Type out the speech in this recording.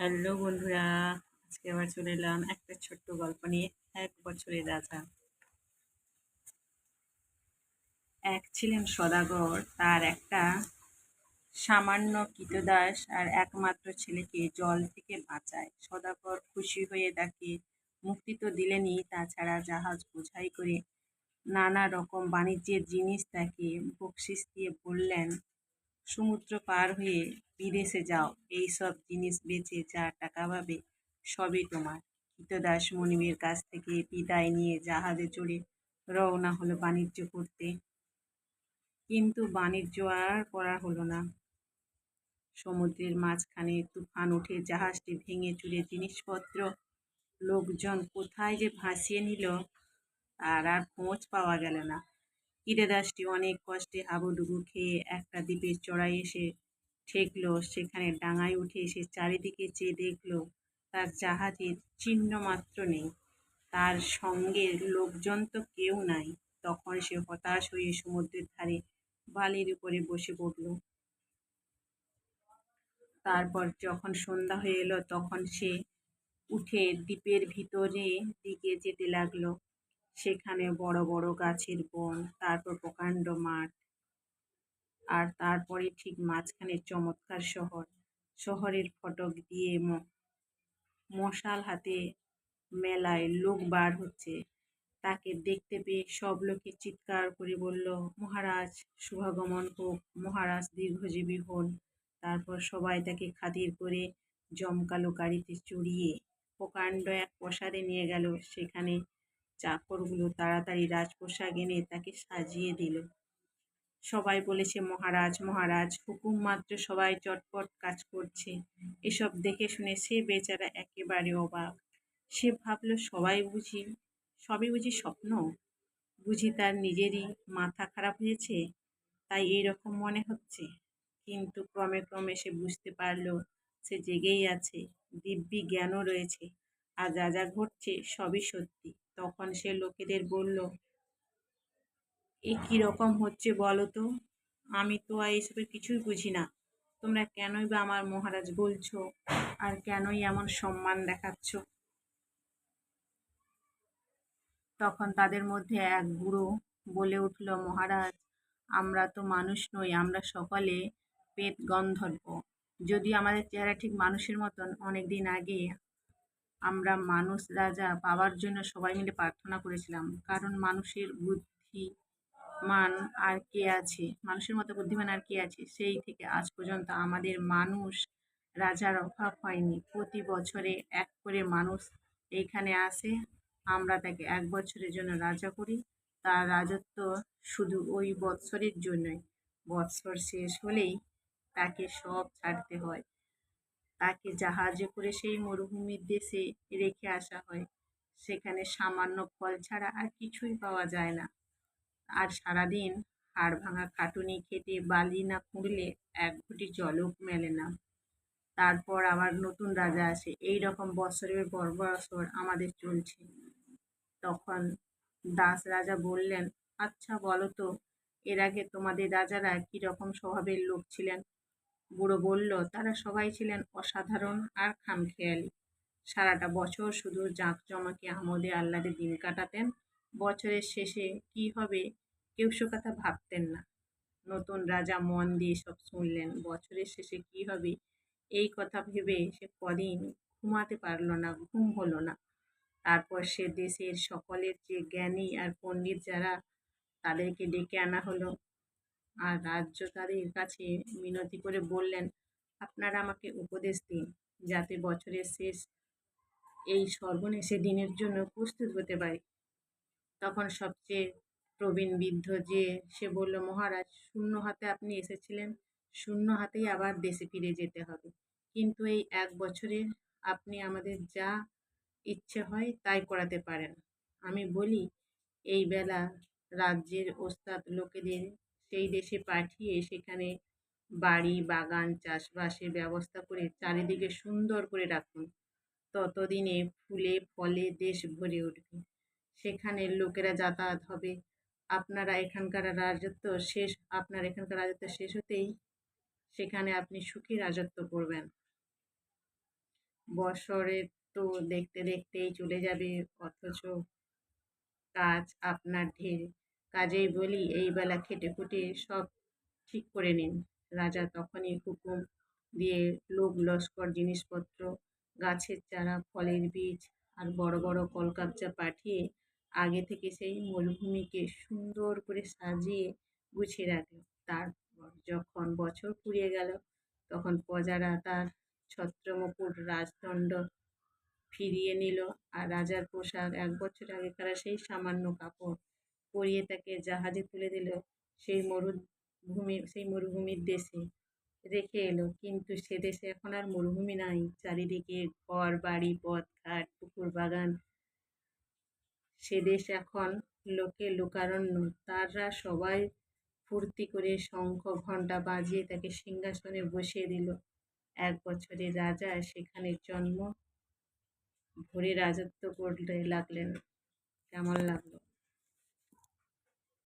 Hello বন্ধুরা, আজকে আবার চলে এলাম একটা ছোট্ট গল্প নিয়ে এক বছরের রাজা। এক ছিলেন সদাগর, তার একটা সামান্য কীতদাস আর একমাত্র ছেলেকে জল থেকে বাঁচায়। সদাগর খুশি হয়ে তাকে মুক্তি তো দিলেনই, তাছাড়া জাহাজ বোঝাই করে নানা রকম বাণিজ্যের জিনিস তাকে বকশিস দিয়ে বললেন সমুদ্র পার হয়ে বিদেশে যাও। এই সব জিনিস বেচে যা টাকা পাবে, সবই তোমার। কৃতদাস মনিবের কাছ থেকে বিদায় নিয়ে জাহাজে চড়ে রওনা হলো বাণিজ্য করতে। কিন্তু বাণিজ্য আর করা হলো না। সমুদ্রের মাঝখানে তুফান উঠে জাহাজটি ভেঙে চুরে জিনিসপত্র, লোকজন কোথায় যে ভাসিয়ে নিল তার আর খোঁজ পাওয়া গেল না। কিরেদাসটি অনেক কষ্টে হাবুডুবু খেয়ে একটা দ্বীপের চড়াই এসে ঠেকলো। সেখানে ডাঙায় উঠে এসে চারিদিকে চেয়ে দেখল, তার জাহাজের চিহ্ন মাত্র নেই। তার সঙ্গে লোকজন তো কেউ নাই। তখন সে হতাশ হয়ে সমুদ্রের ধারে বালির উপরে বসে পড়ল। তারপর যখন সন্ধ্যা হয়ে এলো, তখন সে উঠে দ্বীপের ভিতরে দিকে যেতে লাগল। সেখানে বড় বড় গাছের বন, তারপর প্রকাণ্ড মাঠ আর তারপরে ঠিক মাঝখানে চমৎকার শহর। শহরের ফটক দিয়ে মশাল হাতে মেলায় লোক বার হচ্ছে। তাকে দেখতে পেয়ে সব লোকে চিৎকার করে বলল, মহারাজ, শুভাগমন হোক, মহারাজ দীর্ঘজীবী হন। তারপর সবাই তাকে খাতির করে জমকালো গাড়িতে চড়িয়ে প্রকাণ্ড এক প্রসাদে নিয়ে গেল। সেখানে চাকরগুলো তাড়াতাড়ি রাজপোশাক এনে তাকে সাজিয়ে দিল। সবাই বলেছে, মহারাজ মহারাজ, হুকুম মাত্র সবাই চটপট কাজ করছে। এসব দেখে শুনে সে বেচারা একেবারে অবাক। সে ভাবলো, সবাই বুঝি, সবই বুঝি স্বপ্ন? বুঝি তার নিজেরই মাথা খারাপ হয়েছে? তাই এই রকম মনে হচ্ছে? কিন্তু ক্রমে ক্রমে সে বুঝতে পারল, সে জেগেই আছে, দিব্যি জ্ঞানও রয়েছে। আর যা যা ঘটছে সবই সত্যি। তখন সে লোকেদের বলল, এ রকম হচ্ছে বলো তো? আমি তো আর এসবের কিছুই বুঝি না। তোমরা কেনই বা আমার মহারাজ বলছো? আর কেনই এমন সম্মান দেখাচ্ছ? তখন তাদের মধ্যে এক বুড়ো বলে উঠল, মহারাজ, আমরা তো মানুষ নই, আমরা সকলে পেট গন্ধর্ব যদি আমাদের চেহারা ঠিক মানুষের মতন অনেক দিন আগে আমরা মানুষ, রাজা পাওয়ার জন্য সবাই মিলে প্রার্থনা করেছিলাম। কারণ মানুষের বুদ্ধি মান আর কে আছে? মানুষের মতো বুদ্ধিমান আর কে আছে? সেই থেকে আজ পর্যন্ত আমাদের মানুষ রাজার অভাব হয়নি। প্রতি বছরে এক করে মানুষ এইখানে আসে। আমরা তাকে এক বছরের জন্য রাজা করি। তার রাজত্ব শুধু ওই বৎসরের জন্যই। বৎসর শেষ হলেই তাকে সব ছাড়তে হয়। তাকে জাহাজে করে সেই মরুভূমির দেশে রেখে আসা হয়। সেখানে সামান্য ফল ছাড়া আর কিছুই পাওয়া যায় না। আর সারাদিন হাড় ভাঙা খাটুনি খেটে বালি না খুঁড়লে এক ঘটি জলও মেলে না। তারপর আবার নতুন রাজা আসে। এই রকম বছরের পর বছর আমাদের চলছে। তখন দাস রাজা বললেন আচ্ছা বলো তো, এর আগে তোমাদের রাজারা কী রকম স্বভাবের লোক ছিলেন? বুড়ো বলল, তারা সবাই ছিলেন অসাধারণ আর খামখেয়ালি। সারাটা বছর শুধু জাঁকজমাকে আমোদে আহ্লাদে দিন কাটাতেন। বছরের শেষে কি হবে কেউ সে কথা ভাবতেন না। নতুন রাজা মন দিয়ে সব শুনলেন। বছরের শেষে কি হবে এই কথা ভেবে সে কদিন ঘুমাতে পারল না, ঘুম হলো না। তারপর সে দেশের সকলের যে জ্ঞানী আর পণ্ডিত যারা, তাদেরকে ডেকে আনা হলো। আর রাজ্য তাদের কাছে মিনতি করে বললেন, আপনারা আমাকে উপদেশ দিন, যাতে বছরের শেষ এই সর্বনেশে দিনের জন্য প্রস্তুত হতে পারি। তখন সবচেয়ে প্রবীণ বৃদ্ধ যে, সে বলল, মহারাজ, শূন্য হাতে আপনি এসেছিলেন, শূন্য হাতেই আবার দেশে ফিরে যেতে হবে। কিন্তু এই এক বছরে আপনি আমাদের যা ইচ্ছে হয় তাই করাতে পারেন। আমি বলি, এই বেলা রাজ্যের ওস্তাদ লোকেদের সেই দেশে পাঠিয়ে সেখানে বাড়ি, বাগান, চাষবাসের ব্যবস্থা করে চারিদিকে সুন্দর করে রাখুন। ততদিনে ফুলে, ফলে দেশ ভরে উঠবে। সেখানের লোকেরা যাতায়াত হবে। আপনারা এখানকার রাজত্ব শেষ, আপনার এখানকার রাজত্ব শেষ হতেই সেখানে আপনি সুখী রাজত্ব করবেন। বছরের তো দেখতে দেখতেই চলে যাবে, অথচ কাজ আপনার ঢের। কাজেই বলি, এই বেলা খেটে খুটে সব ঠিক করে নিন। রাজা তখনই হুকুম দিয়ে লোক লস্কর জিনিসপত্র, গাছের চারা, ফলের বীজ আর বড় বড় কলকাবজা পাঠিয়ে আগে থেকে সেই মরুভূমিকে সুন্দর করে সাজিয়ে গুছিয়ে রাখল। তারপর যখন বছর ফুরিয়ে গেল, তখন প্রজারা তার ছত্রমুকুট রাজদণ্ড ফিরিয়ে নিল আর রাজার পোশাক এক বছর আগেকার সেই সামান্য কাপড় পরিয়ে তাকে জাহাজে তুলে দিল সেই মরুভূমি, সেই মরুভূমির দেশে। রেখে এলো। কিন্তু সে দেশে এখন আর মরুভূমি নাই। চারিদিকে ঘর, বাড়ি, পথ, ঘাট, পুকুর, বাগান। সে দেশ এখন লোকে লোকারণ্য। তারা সবাই ফুর্তি করে শঙ্খ ঘণ্টা বাজিয়ে তাকে সিংহাসনে বসিয়ে দিল। এক বছরের রাজা সেখানে জন্ম। ভরে রাজত্ব করতে লাগলেন। কেমন লাগল?